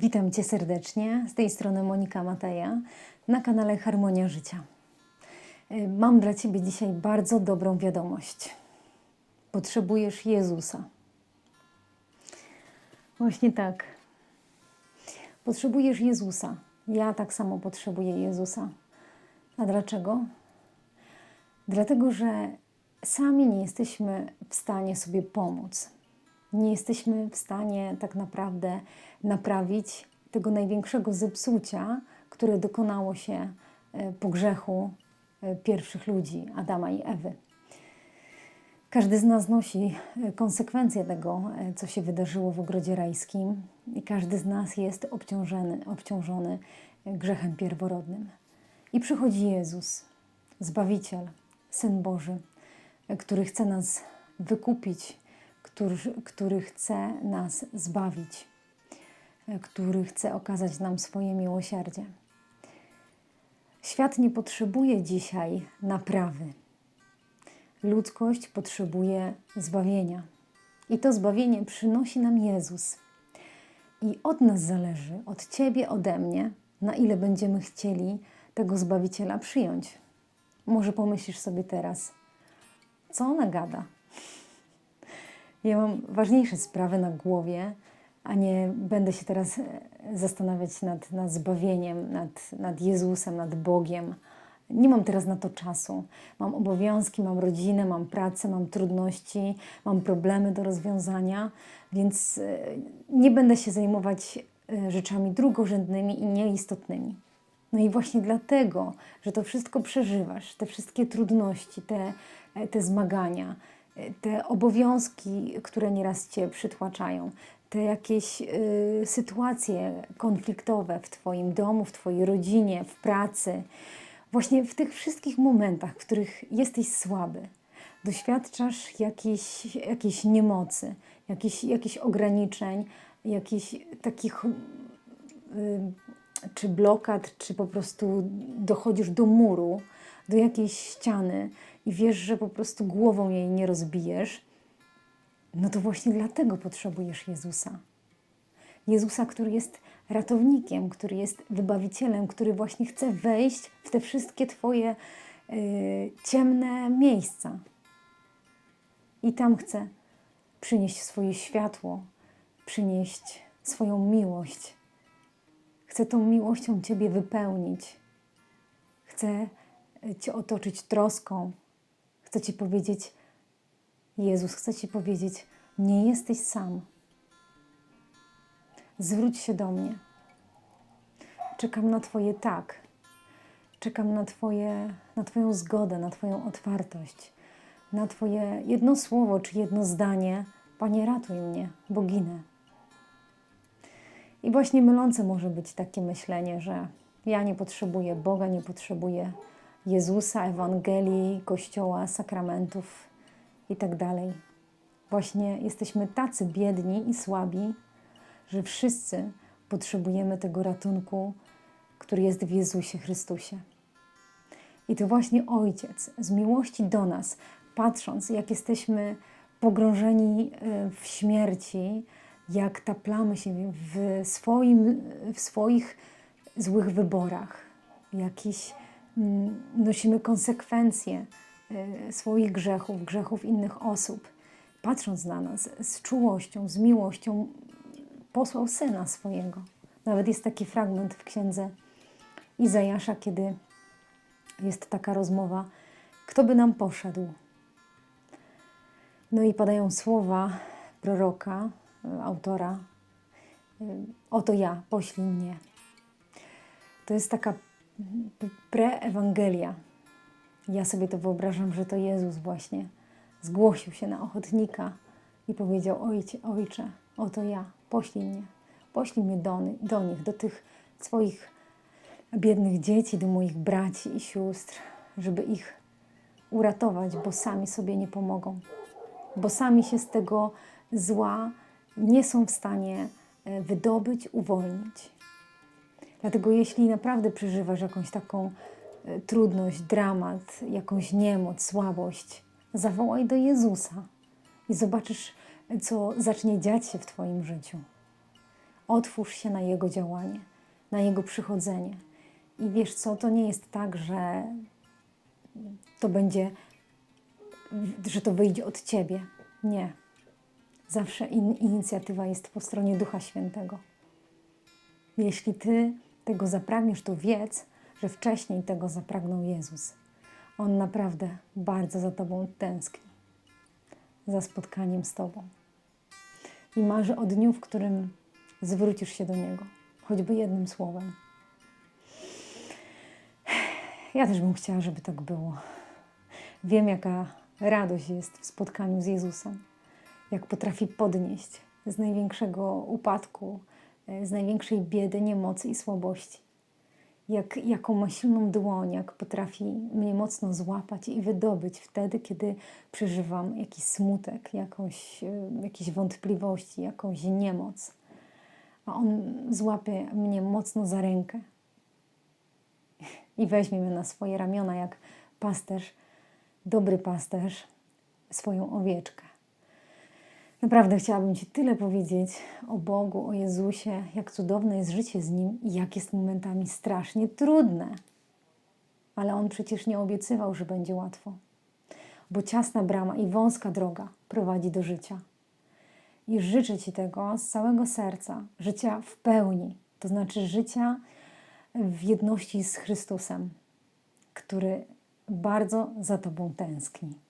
Witam Cię serdecznie. Z tej strony Monika Mateja na kanale Harmonia Życia. Y, Mam dla Ciebie dzisiaj bardzo dobrą wiadomość. Potrzebujesz Jezusa. Właśnie tak. Potrzebujesz Jezusa. Ja tak samo potrzebuję Jezusa. A dlaczego? Dlatego, że sami nie jesteśmy w stanie sobie pomóc. Nie jesteśmy w stanie tak naprawdę naprawić tego największego zepsucia, które dokonało się e, po grzechu e, pierwszych ludzi, Adama i Ewy. Każdy z nas nosi e, konsekwencje tego, co się wydarzyło w ogrodzie rajskim, i każdy z nas jest obciążony, obciążony grzechem pierworodnym. I przychodzi Jezus, Zbawiciel, Syn Boży, który chce nas wykupić, który, który chce nas zbawić, e, który chce okazać nam swoje miłosierdzie. Świat nie potrzebuje dzisiaj naprawy. Ludzkość potrzebuje zbawienia. I to zbawienie przynosi nam Jezus. I od nas zależy, od Ciebie, ode mnie, na ile będziemy chcieli tego Zbawiciela przyjąć. Może pomyślisz sobie teraz, co ona gada? Ja mam ważniejsze sprawy na głowie, a nie będę się teraz e, zastanawiać nad, nad zbawieniem, nad, nad Jezusem, nad Bogiem. Nie mam teraz na to czasu. Mam obowiązki, mam rodzinę, mam pracę, mam trudności, mam problemy do rozwiązania, więc e, nie będę się zajmować e, rzeczami drugorzędnymi i nieistotnymi. No i właśnie dlatego, że to wszystko przeżywasz, te wszystkie trudności, te, te zmagania, te obowiązki, które nieraz cię przytłaczają, te jakieś y, sytuacje konfliktowe w Twoim domu, w Twojej rodzinie, w pracy, właśnie w tych wszystkich momentach, w których jesteś słaby, doświadczasz jakiejś, jakiejś niemocy, jakichś, jakichś ograniczeń, jakichś takich y, czy blokad, czy po prostu dochodzisz do muru, do jakiejś ściany i wiesz, że po prostu głową jej nie rozbijesz, no to właśnie dlatego potrzebujesz Jezusa. Jezusa, który jest ratownikiem, który jest wybawicielem, który właśnie chce wejść w te wszystkie Twoje y, ciemne miejsca. I tam chce przynieść swoje światło, przynieść swoją miłość. Chce tą miłością Ciebie wypełnić. Chce Cię otoczyć troską. Chce Ci powiedzieć, Jezus chce Ci powiedzieć, nie jesteś sam. Zwróć się do mnie. Czekam na Twoje tak. Czekam na, twoje, na Twoją zgodę, na Twoją otwartość, na Twoje jedno słowo czy jedno zdanie. Panie, ratuj mnie, bo ginę. I właśnie mylące może być takie myślenie, że ja nie potrzebuję Boga, nie potrzebuję Jezusa, Ewangelii, Kościoła, sakramentów itd. tak Właśnie jesteśmy tacy biedni i słabi, że wszyscy potrzebujemy tego ratunku, który jest w Jezusie Chrystusie. I to właśnie Ojciec z miłości do nas, patrząc, jak jesteśmy pogrążeni e, w śmierci, jak taplamy się w, swoim, w swoich złych wyborach, jakiś mm, nosimy konsekwencje e, swoich grzechów, grzechów innych osób. Patrząc na nas z czułością, z miłością, posłał syna swojego. Nawet jest taki fragment w księdze Izajasza, kiedy jest taka rozmowa, kto by nam poszedł. No i padają słowa proroka, autora, oto ja, poślij mnie. To jest taka preewangelia. Ja sobie to wyobrażam, że to Jezus właśnie zgłosił się na ochotnika i powiedział: Ojcze, ojcze oto ja, poślij mnie. Poślij mnie do, do nich, do tych swoich biednych dzieci, do moich braci i sióstr, żeby ich uratować, bo sami sobie nie pomogą, bo sami się z tego zła nie są w stanie e, wydobyć, uwolnić. Dlatego, jeśli naprawdę przeżywasz jakąś taką e, trudność, dramat, jakąś niemoc, słabość, zawołaj do Jezusa i zobaczysz, co zacznie dziać się w Twoim życiu. Otwórz się na Jego działanie, na Jego przychodzenie. I wiesz co, to nie jest tak, że to będzie, że to wyjdzie od Ciebie. Nie. Zawsze in, inicjatywa jest po stronie Ducha Świętego. Jeśli Ty tego zapragniesz, to wiedz, że wcześniej tego zapragnął Jezus. On naprawdę bardzo za Tobą tęskni, za spotkaniem z Tobą. I marzy o dniu, w którym zwrócisz się do Niego, choćby jednym słowem. Ja też bym chciała, żeby tak było. Wiem, jaka radość jest w spotkaniu z Jezusem, jak potrafi podnieść z największego upadku, z największej biedy, niemocy i słabości. Jak, jaką ma silną dłoń, jak potrafi mnie mocno złapać i wydobyć wtedy, kiedy przeżywam jakiś smutek, jakąś, e, jakieś wątpliwości, jakąś niemoc. A On złapie mnie mocno za rękę i weźmie mnie na swoje ramiona, jak pasterz, dobry pasterz, swoją owieczkę. Naprawdę chciałabym Ci tyle powiedzieć o Bogu, o Jezusie, jak cudowne jest życie z Nim i jak jest momentami strasznie trudne. Ale On przecież nie obiecywał, że będzie łatwo, bo ciasna brama i wąska droga prowadzi do życia. I życzę Ci tego z całego serca, życia w pełni, to znaczy życia w jedności z Chrystusem, który bardzo za Tobą tęskni.